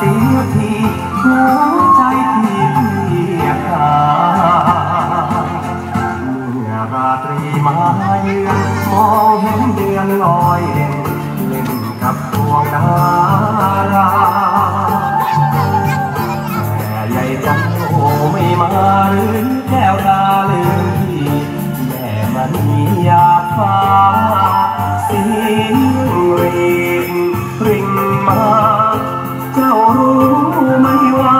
สียทีหัวใจที่เพียกาเมื่อราตรีมาเยือนมองเห็นเดือนลอยเด่นเล่นกับดวงดาราแต่ใหญ่จังโอไม่มาหรือแก้วตาลืมพี่แม่มันอยากฟ้าเสียงรีบริงมา เจ้ารู้ไหมว่า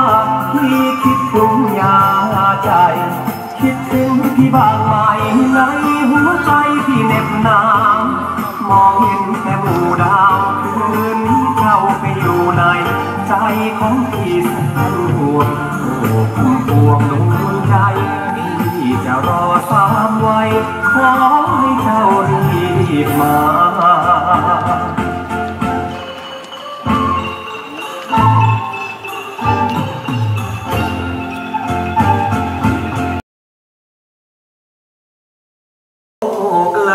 พี่คิดถึงยาใจ คิดถึงพี่บางไหมในหัวใจพี่เหน็บหนาวมองเห็นแต่หมู่ดาวคืนนี้เข้าไปอยู่ในใจของพี่แสนห่วงโอ้พุ่มพวงดวงใจพี่จะรอสามไว้ขอให้เจ้ารีบมา